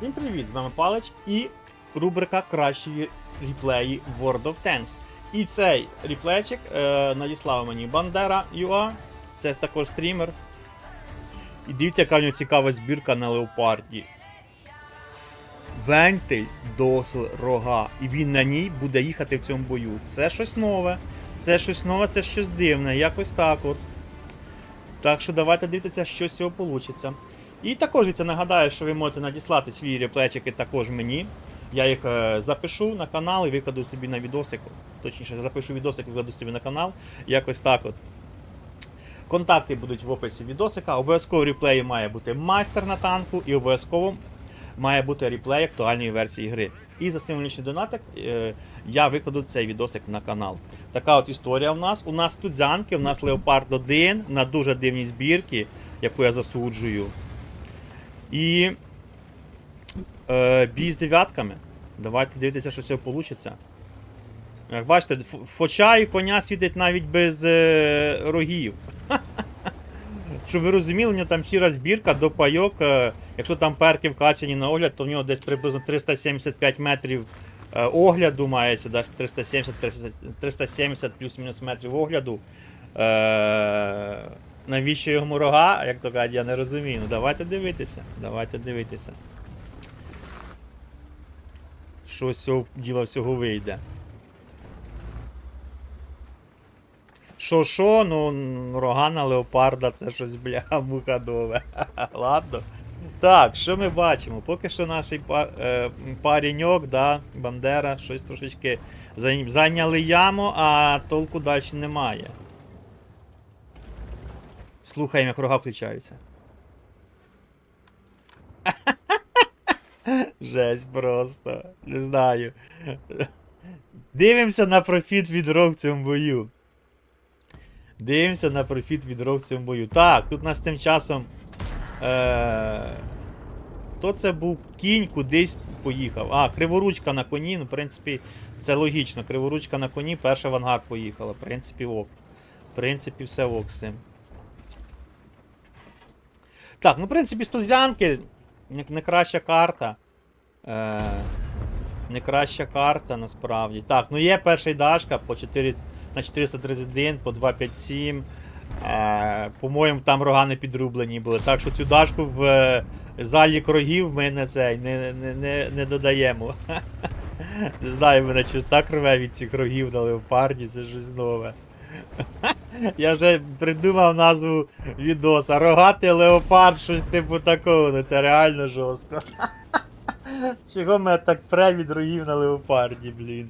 Всім привіт! З вами Палич і рубрика Кращі ріплеї World of Tanks. І цей ріплейчик е, надіслав мені Бандера UA, це також стрімер. І дивіться, яка в нього цікава збірка на леопарді. Вентиль досил рога. І він на ній буде їхати в цьому бою. Це щось нове. Це щось нове, це щось дивне. Якось так от. Так що давайте дивитися, що з цього вийде. І також я нагадаю, що ви можете надіслати свої реплечики також мені. Я їх е, запишу на канал і викладу собі на відосик. Точніше, запишу відосик і викладу собі на канал. Якось так от. Контакти будуть в описі відосика. Обов'язково реплеї має бути майстер на танку і обов'язково має бути реплей актуальної версії гри. І за символічний донатик е, я викладу цей відосик на канал. Така от історія в нас. У нас тут зянки, у нас Леопард 1 на дуже дивній збірці, яку я засуджую. І е, бій з дев'ятками. Давайте дивитися, що цього вийде. Як бачите, фоча і коня світить навіть без е, рогів. Щоб ви розуміли, у нього там сіра збірка до пайок. Е, якщо там перки вкачані на огляд, то в нього десь приблизно 375 метрів е, огляду мається, десь 370, 370 плюс-мінус метрів огляду. Навіщо йому рога, як то кажуть, я не розумію. Ну давайте дивитися. Давайте дивитися. Що з цього діла всього вийде. Що що, ну рога на леопарда це щось бля мухадове. Ладно. Так, що ми бачимо? Поки що наш е, паріньок, да, Бандера, щось трошечки зайняли яму, а толку далі немає. Слухаємо, як рога включаються. Жесть просто. Не знаю. Дивимося на профіт від рог в цьому бою. Дивимося на профіт від рог в цьому бою. Так, тут нас тим часом. Е... То це був кінь, кудись поїхав. А, криворучка на коні, ну, в принципі, це логічно. Криворучка на коні, перша в поїхала. В принципі, ок. В принципі, все ок з цим. Так, ну, в принципі, студянки не, не краща карта. Е, не краща карта, насправді. Так, ну є перший дашка по 4 на 431, по 257. Е, по-моєму, там рога не підрублені були. Так що цю дашку в е, залі рогів ми не, цей, не, не, не, не додаємо. Не знаю, мене щось так рве від цих рогів на леопарді, це щось нове. Я вже придумав назву відоса. Рогатий леопард, щось типу такого, ну це реально жорстко. Чого мене так пре від на леопарді, блін.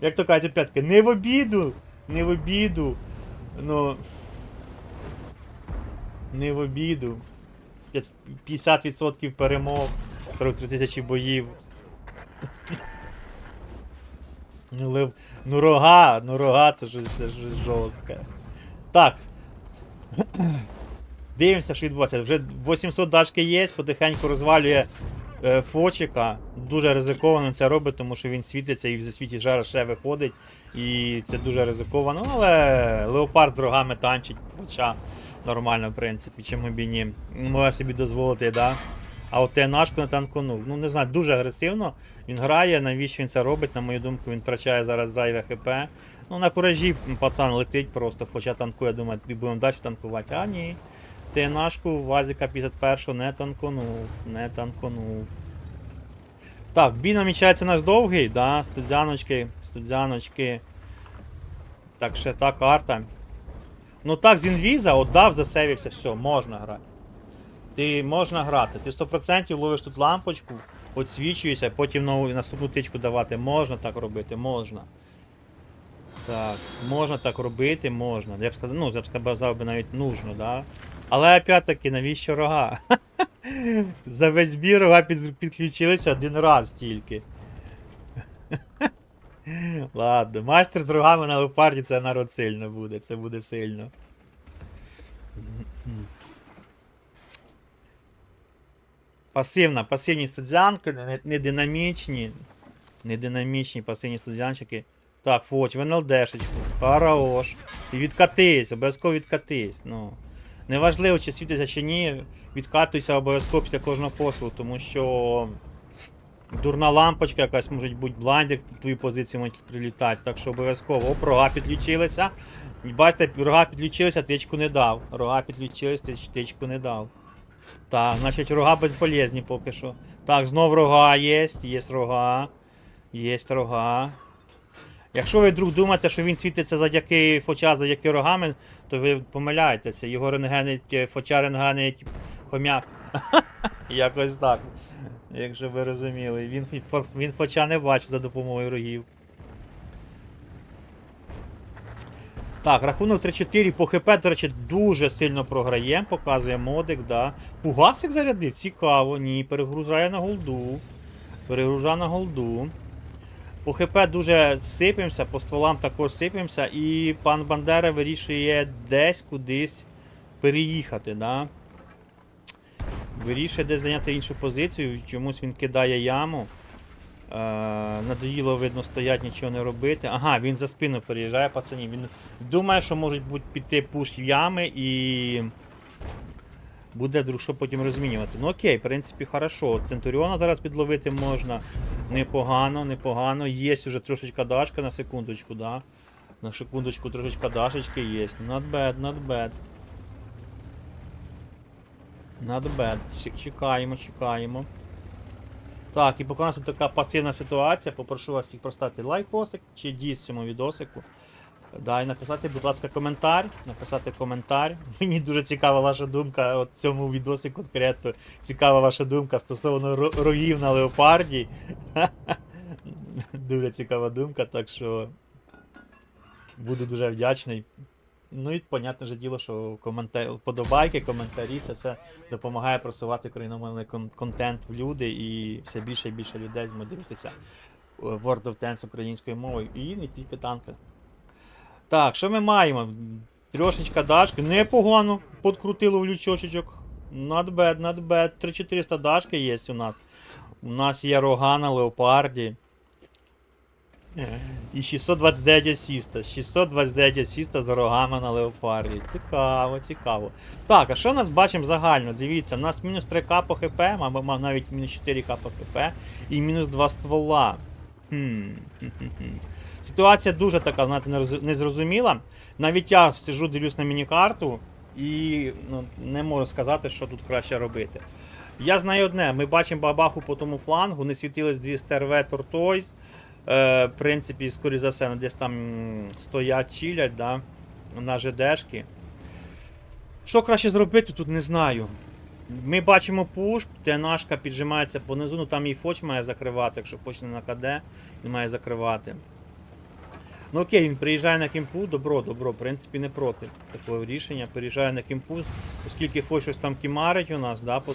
Як то кажуть, опять-таки, не в обіду, не в обіду. Ну. Не в обіду. 50% перемог, 43 тисячі боїв. Ну, лев... ну рога, ну рога, це щось, це жорстке. Так. Дивимося, що відбувається. Вже 800 дашки є, потихеньку розвалює е, фочика. Дуже ризиковано це робить, тому що він світиться і в засвіті жара ще виходить. І це дуже ризиковано. Але леопард з рогами танчить фоча нормально, в принципі, чому б і ні. Може собі дозволити, да? А от ТНАшку не танконув. Ну не знаю, дуже агресивно. Він грає, навіщо він це робить, на мою думку, він втрачає зараз зайве ХП. Ну на куражі пацан летить просто, хоча танкує, думаю, будемо далі танкувати. А ні. ТНАшку Вазіка 51 не танконув, не танконув. Так, бій намічається наш довгий, да, студзяночки, студзяночки. Так, ще та карта. Ну так, з інвіза отдав, засейвився, все, можна грати. Ти можна грати. Ти 100% ловиш тут лампочку, відсвічуєшся, потім нову наступну тичку давати. Можна так робити, можна. Так, можна так робити, можна. Я б сказав, ну, я б сказав би навіть нужно, да? Але опять-таки, навіщо рога? За весь бій рога підключилися один раз тільки. Ладно, майстер з рогами на леопарді це народ сильно буде, це буде сильно. Пасивна, пасивні студзянки, не, динамічні. Не динамічні пасивні студзянчики. Так, Фоч, в НЛДшечку. Хорош. І відкатись, обов'язково відкатись. Ну. Неважливо, чи світиться, чи ні. Відкатуйся обов'язково після кожного посилу, тому що Дурна лампочка якась може бути, блайндик твою позицію може прилітати, так що обов'язково. Оп, рога підключилися. Бачите, рога підключилися, тичку не дав. Рога підключилися, тич- тичку не дав. Так, значить рога безполезні поки що. Так, знов рога є, є рога. Є рога. Якщо ви вдруг думаєте, що він світиться завдяки фоча, завдяки рогами, то ви помиляєтеся. Його рентгенить, е, фоча рентгенить хомяк. Якось так. Якщо ви розуміли. Він, він фоча не бачить за допомогою рогів. Так, рахунок 3-4 по ХП, до речі, дуже сильно програємо, показує модик, да. Фугасик зарядив, цікаво, ні, перегружає на голду. Перегружає на голду. По ХП дуже сипемося, по стволам також сипемося, і пан Бандера вирішує десь кудись переїхати, да. Вирішує десь зайняти іншу позицію, чомусь він кидає яму. Е, надоїло, видно, стоять, нічого не робити. Ага, він за спину переїжджає, пацанів. Він думає, що можуть бути піти пуш в ями і. Буде друг що потім розмінювати. Ну окей, в принципі, хорошо. Центуріона зараз підловити можна. Непогано, непогано. Є вже трошечка дашка на секундочку, да. На секундочку трошечка дашечки є. Not bad, not bad. Not bad. Чекаємо, чекаємо. Так, і поки у нас тут така пасивна ситуація, попрошу вас всіх поставити лайкосик чи дійс цьому відосику. Да, і написати, будь ласка, коментар. Написати коментар. Мені дуже цікава ваша думка от цьому відосику конкретно. Цікава ваша думка стосовно ро- рогів на леопарді. Дуже цікава думка, так що буду дуже вдячний. Ну і понятне ж діло, що коментар... вподобайки, коментарі, це все допомагає просувати україномовний кон- контент в люди і все більше і більше людей зможуть дивитися е, World of Tanks українською мовою. І не тільки танки. Так, що ми маємо? Трошечка дашки, непогано подкрутило в лючочечок. Not bad, not bad. 3400 дашки є у нас. У нас є рога на леопарді. І 629 асіста. 629 асіста з рогами на леопарді. Цікаво, цікаво. Так, а що нас бачимо загально? Дивіться, у нас мінус 3к по хп, або ма- навіть мінус 4к по хп і мінус 2 ствола. Хм. Ситуація дуже така, знаєте, незрозуміла. Навіть я сиджу, дивлюсь на міні-карту і ну, не можу сказати, що тут краще робити. Я знаю одне, ми бачимо бабаху по тому флангу, не світились дві стерве Тортойс. Е, в принципі, скоріше за все, десь там стоять, чилять, да, на ЖДшки. Що краще зробити, тут не знаю. Ми бачимо пуш, ТНАшка піджимається понизу, ну там і Фоч має закривати, якщо почне на КД, він має закривати. Ну окей, він приїжджає на кемпу, добро, добро, в принципі, не проти такого рішення. Приїжджає на кемпу, оскільки Фоч щось там кімарить у нас, да, по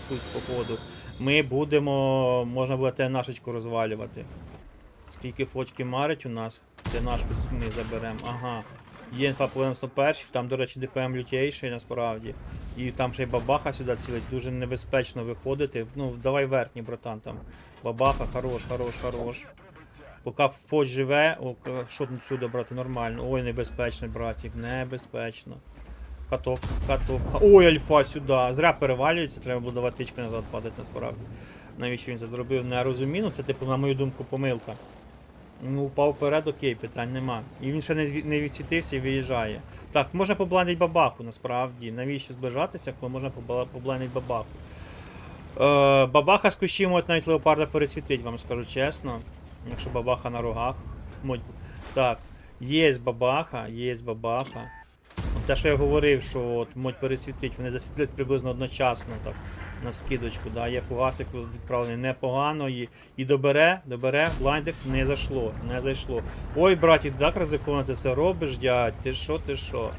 ходу, ми будемо, можна буде ТНАшечку розвалювати. Скільки фочки марить у нас, це нашку ми заберемо. Ага. Є інфа по 91, там, до речі, ДПМ лютейший насправді. І там ще й бабаха сюди цілить, дуже небезпечно виходити. Ну, давай верхній, братан, там. Бабаха, хорош, хорош, хорош. Поки фоч живе, о, що тут сюди брати нормально. Ой, небезпечно, братик, небезпечно. Каток, каток. Ой, альфа сюди. Зря перевалюється, треба було давати тички назад падати насправді. Навіщо він це зробив, не розумію. Ну, це, типу, на мою думку, помилка. Ну, упав вперед, окей, питань нема. І він ще не, відсвітився і виїжджає. Так, можна побландити бабаху, насправді. Навіщо зближатися, коли можна побла- побландити бабаху? Е, бабаха з кущі може навіть леопарда пересвітить, вам скажу чесно. Якщо бабаха на рогах. Так, є бабаха, є бабаха. Те, що я говорив, що от модь пересвітить, вони засвітлились приблизно одночасно, так, на скидочку. Да. Є фугасик відправлений непогано і, і добере, добере, блайндик не зайшло, не зайшло. Ой, браті, так ризиковано це все робиш, дядь, ти що, ти що?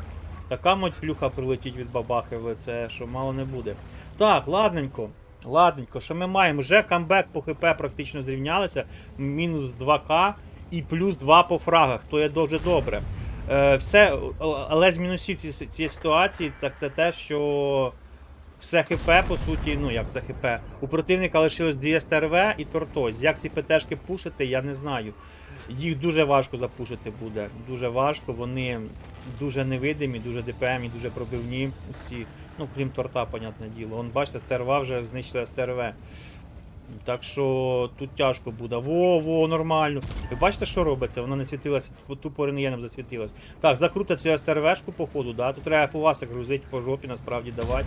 Така модь плюха прилетить від бабахи в лице, що мало не буде. Так, ладненько. Ладненько, що ми маємо? Вже камбек по ХП практично зрівнялися. Мінус 2К і плюс 2 по фрагах, то є дуже добре. Е, все, але з мінусів ці- цієї ситуації, так це те, що все ХП, по суті, ну як все ХП. У противника лишилось 2 СТРВ і Тортось. Як ці ПТшки пушити, я не знаю. Їх дуже важко запушити буде. Дуже важко, вони дуже невидимі, дуже ДПМ і дуже пробивні усі. Ну, крім торта, понятне діло. Он, бачите, стерва вже знищила СТРВ. Так що тут тяжко буде. Во, во, нормально. Ви бачите, що робиться? Воно не світилося, ту- тупо рентгеном засвітилось. Так, закрути цю СТРВшку, походу, да? Тут треба фугасик грузити по жопі, насправді давати.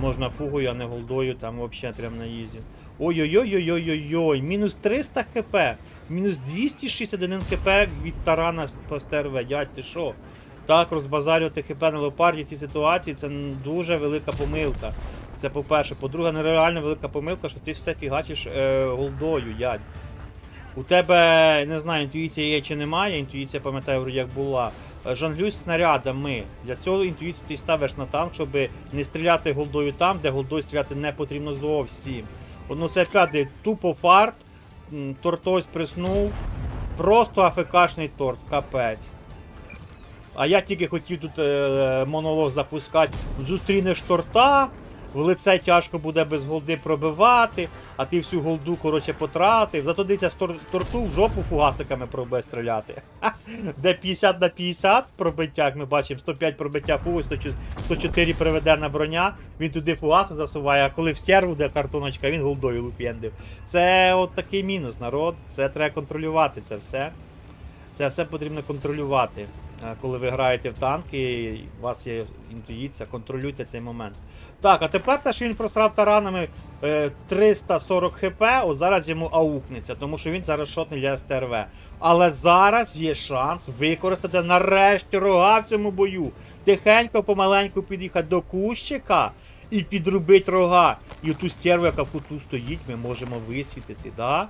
Можна фугою, а не голдою, там взагалі прям на ізі. Ой-ой-ой-ой-ой-ой-ой, мінус 300 хп, мінус 261 хп від тарана по СТРВ. Дядь, ти що? Так, розбазарювати хп на леопарді в цій ситуації це дуже велика помилка. Це по-перше. По-друге, нереально велика помилка, що ти все фігачиш е, голдою, ядь. У тебе, не знаю, інтуїція є чи немає, інтуїція, пам'ятаю, як була. Е, Жонглюй снарядами. Для цього інтуїцію ти ставиш на танк, щоб не стріляти голдою там, де голдою стріляти не потрібно зовсім. Ну це п'ятий тупо фарт, тортось приснув. Просто афекашний торт, капець. А я тільки хотів тут е, монолог запускати. Зустрінеш торта, в лице тяжко буде без голди пробивати, а ти всю голду, коротше, потратив. Зато дивіться, з тор- торту в жопу фугасиками пробує стріляти. Де 50 на 50 пробиття, як ми бачимо, 105 пробиття фугу, 104 104 приведена броня, він туди фугаси засуває, а коли в стерву, де картоночка, він голдою луп'єндив. Це от такий мінус, народ. Це треба контролювати це все. Це все потрібно контролювати. Е, Коли ви граєте в танки, у вас є інтуїція, контролюйте цей момент. Так, а тепер те, що він просрав таранами е, 340 хп, от зараз йому аукнеться, тому що він зараз шотний для СТРВ. Але зараз є шанс використати нарешті рога в цьому бою. Тихенько, помаленьку під'їхати до кущика і підрубити рога. І ту стерву, яка в куту стоїть, ми можемо висвітити, да?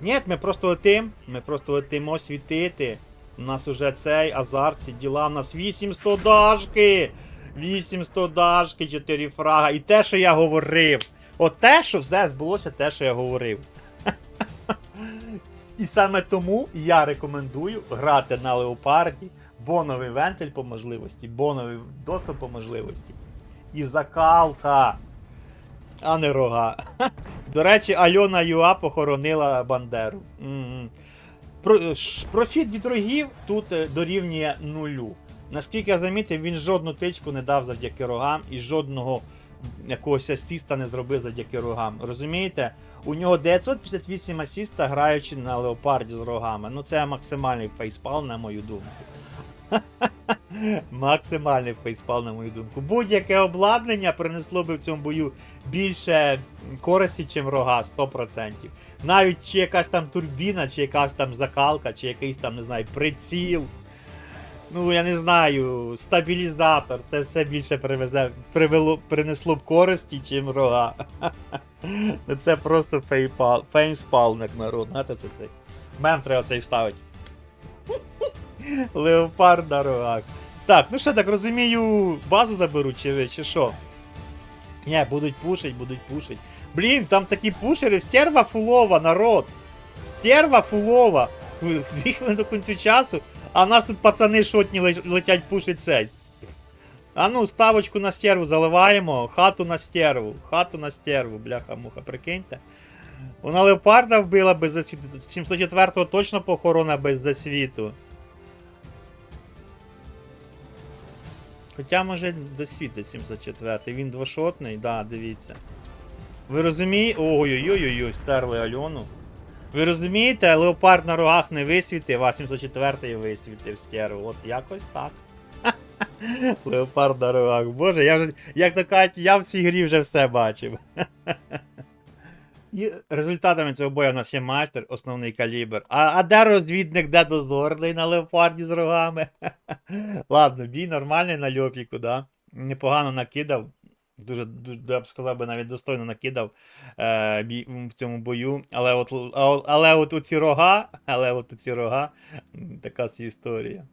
Ні, ми просто летим, ми просто летимо світити. У нас уже цей азарт, всі діла, у нас 800 дашки! 800 дашки, 4 фрага. І те, що я говорив. От те, що все збулося, те, що я говорив. І саме тому я рекомендую грати на леопарді, боновий вентиль по можливості, боновий доступ по можливості. І закалка, а не рога. До речі, Альона Юа похоронила Бандеру. М-м. Про, ш- профіт від рогів тут е, дорівнює нулю. Наскільки я замітив, він жодну тичку не дав завдяки рогам і жодного якогось асіста не зробив завдяки рогам. Розумієте? У нього 958 асіста, граючи на леопарді з рогами. Ну це максимальний фейспал, на мою думку. Максимальний фейспал, на мою думку. Будь-яке обладнання принесло би в цьому бою більше користі, ніж рога, 100%. Навіть чи якась там турбіна, чи якась там закалка, чи якийсь там, не знаю, приціл. Ну, я не знаю, стабілізатор. Це все більше привезе, привело, принесло б користі, чим рога. Ну, Це просто феймспалник народ. Знаєте, це цей. Мем треба цей вставити. Леопард на рогах. Так, ну що так розумію, базу заберуть чи, чи що? Ні, будуть пушить, будуть пушить. Блін, там такі пушери, стерва фулова, народ. Стерва фулова. Дві хвилини до кінцю часу, а в нас тут пацани шотні летять пушить цей. А ну, ставочку на стерву заливаємо, хату на стерву, хату на стерву, бляха-муха, прикиньте. Вона леопарда вбила без засвіту. Тут 704-го точно похорона без засвіту. Хоча може досвітить 704 він двошотний, да, дивіться. Ви розумієте. Ой-ой-ой, стерли Альону. Ви розумієте, леопард на рогах не висвітив, а 704 висвітив стерву. От якось так. Леопард на рогах. Боже, я вже, як то кажуть, я в цій грі вже все бачив. Результатами цього бою у нас є майстер, основний калібр. А, а де розвідник, де дозорний на леопарді з рогами? Ладно, бій нормальний на льопіку, да? Непогано накидав. Дуже, дуже, я б сказав би, навіть достойно накидав е, бій, в цьому бою. Але от, але от у ці рога, але от у ці рога, така історія.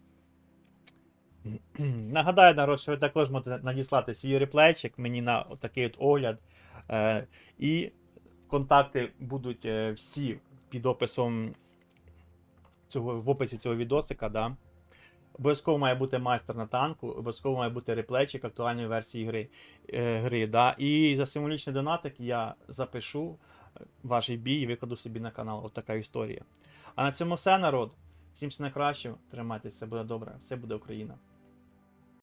Нагадаю, народ, що ви також можете надіслати свій реплейчик мені на такий от огляд. Е, і контакти будуть е, всі під описом цього, в описі цього відосика. Да? Обов'язково має бути майстер на танку, обов'язково має бути реплейчик актуальної версії гри. Е, гри да? І за символічний донатик я запишу е, ваш бій і викладу собі на канал. От історія. А на цьому все, народ. Всім все найкращого. Тримайтеся, все буде добре, все буде Україна.